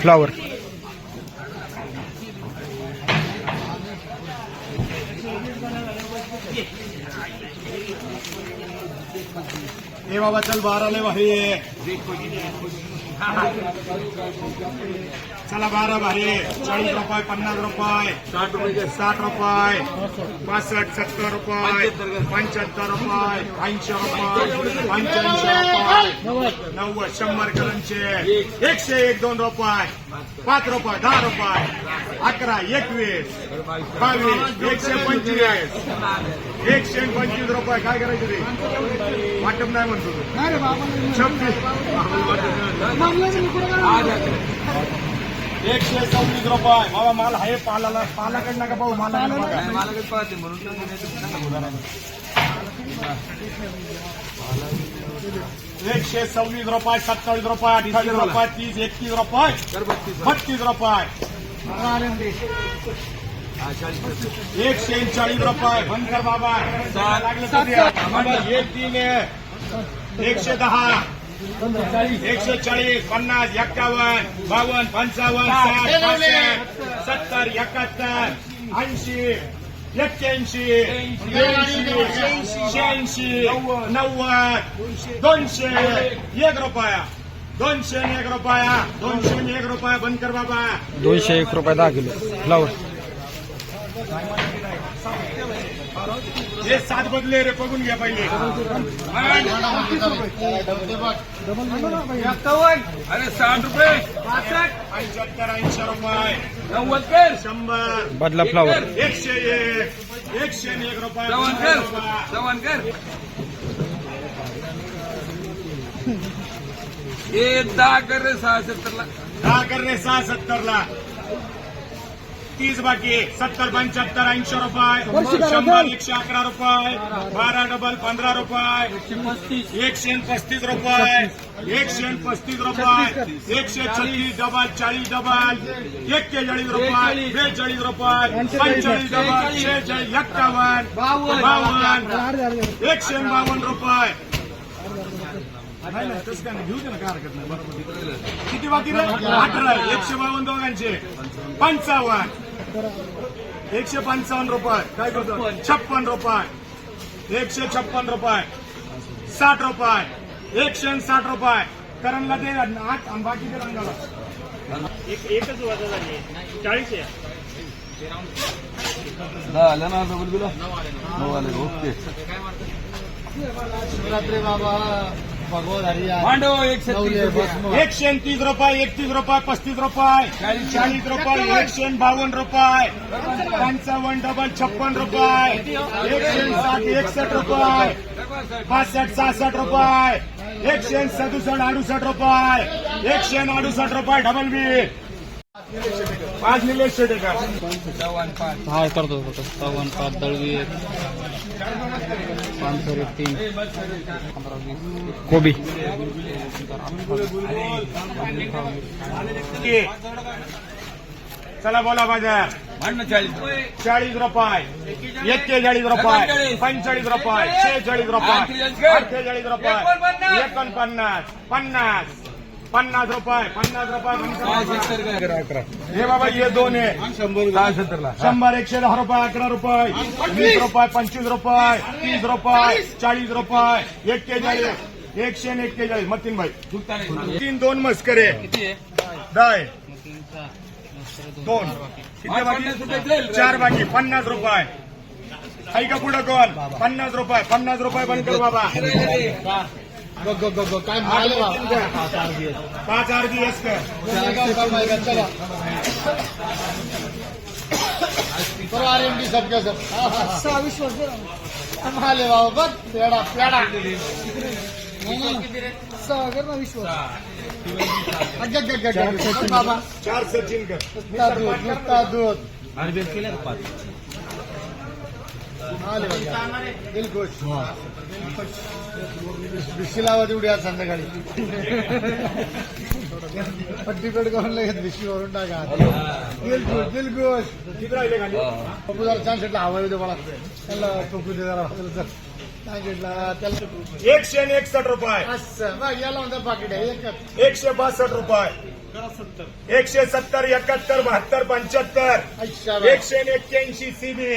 Flower ये बाबा चल बाहर आले भाई चला बारा भारी चाळीस रुपये पन्नास रुपये साठ रुपये साठ रुपये पासष्ट सत्तर रुपये पंच्याहत्तर रुपये ऐंशी रुपये पंच्याऐंशी रुपये नव्वद शंभर कलमचे एकशे एक दोन रुपये पाच रुपये दहा रुपये अकरा एकवीस बावीस एकशे पंचवीस। एकशे पंचवीस रुपये काय करायचं ते? वाटप नाही म्हणतो. छब्बीस एकशे सव्वीस रुपये. बाबा माल आहे पालाला. पालाकडे नका पाहू मला एकशे सव्वीस रुपये सत्तावीस रुपये अठ्ठावीस रुपये तीस एकतीस रुपये बत्तीस रुपये. एकशे चाळीस रुपये. बंद कर बाबा. बाबा, एक तीन आहे. एकशे दहा. एकशे चाळीस पन्नास एक्कावन्न बावन्न पंचावन्न साठ सत्तर एकाहत्तर ऐंशी एक्क्याऐंशी ऐंशी शहाऐंशी नव्वद. दोनशे. एक रुपया. दोनशे एक रुपया. दोनशे एक रुपया. बंद कर बाबा. दोनशे एक रुपये दहा किलो. फ्लावर हे सात बदले रे बघून घ्या पहिले अरे साठ रुपये। पंच्याहत्तर ऐंशी रुपये नव्वद कर। शंभर। बदला फ्लावर एकशे एक एकशे एक रुपये चव्हाण कर चव्हाण कर। हे दहा कर रे सहा सत्तरला दहा करणे सहा सत्तरला तीस बाकी सत्तर पंच्याहत्तर ऐंशी रुपये. शंभर एकशे अकरा रुपये. बारा डबल पंधरा रुपये. एकशे पस्तीस रुपये. एकशे पस्तीस रुपये. एकशे छत्तीस डबल चाळीस डबल एक्केचाळीस रुपये. बेचाळीस रुपये. पंचेचाळीस डबल शेहेचाळीस एक्कावन्न. बावन्न. एकशे बावन्न रुपये. तसं काय घेऊ दे ना काय हरकत नाही. बरोबर. किती बाकी अठरा. एकशे बावन्न दोघांचे. पंचावन्न. एकशे पंचावन्न रुपये. काय करतो? छप्पन. रुपये. एकशे छप्पन रुपये. साठ रुपये. एकशे आणि साठ रुपये. करणला ते आठ आणि बाकीचे रंगाला. एक एकच वाजा झाली. चाळीस आहे. आलं ना डबल बिल? नऊ आले ओके. शिवरात्री बाबा. मांडव एकशे तीस रुपये. एकशे तीस रुपये एकतीस रुपये पस्तीस रुपये. चाळीस रुपये एकशे बावन्न रुपये. पंचावन्न डबल छप्पन रुपये. एकशे आणि साठ एकसष्ट रुपये. पासष्ट सहासष्ट रुपये. एकशे सदुसष्ट अडुसष्ट रुपये. एकशे अडुसष्ट रुपये डबल बी पाच निलेश हा करतो करतो चव्हाण पाच दळवी एक पाच एक तीन कोबी चला बोला बाज़ार। चाळीस रुपये। चाळीस रुपये। एक्केचाळीस रुपये। पंचेचाळीस रुपये। शेहेचाळीस रुपये। अठ्ठेचाळीस रुपये। एकोणपन्नास पन्नास। पन्नास रुपये पन्नास रुपये हे बाबा हे दोन आहे. शंभर एकशे दहा रुपये अकरा रुपये. वीस रुपये पंचवीस रुपये तीस रुपये चाळीस. रुपये. एक्केचाळीस. एकशे आणि एक्केचाळीस. मतीन भाई तीन दोन मस्करे दाय दोन. चार बाकी. पन्नास रुपये. काही का पुढं कोण? पन्नास रुपये. पन्नास रुपये बंद कर बाबा. गो गो गो गो काय पाच आर पाच आर काय एम डी सबके वर्ष बाबा पेडा पेडा सागर ना बाबा चार सचिन कर. दूध दूध. पाच? भिशी लावा तेवढी आज संध्याकाळी. पट्टीकडे करून लगेच भिशी वरून टाका. दिलखुश दिलखुश किती राहिले खाली जरा छान सेटला हवा येऊ मला त्याला टोकू दे जरा. जर त्याला एकशे आणि एकसष्ट रुपये. असं. बघ याला म्हणतात पाकिट आहे एक एकशे बासष्ट रुपये. एकशे सत्तर एकाहत्तर बहात्तर पंच्याहत्तर. अच्छा एकशे एक्क्याऐंशी सीबी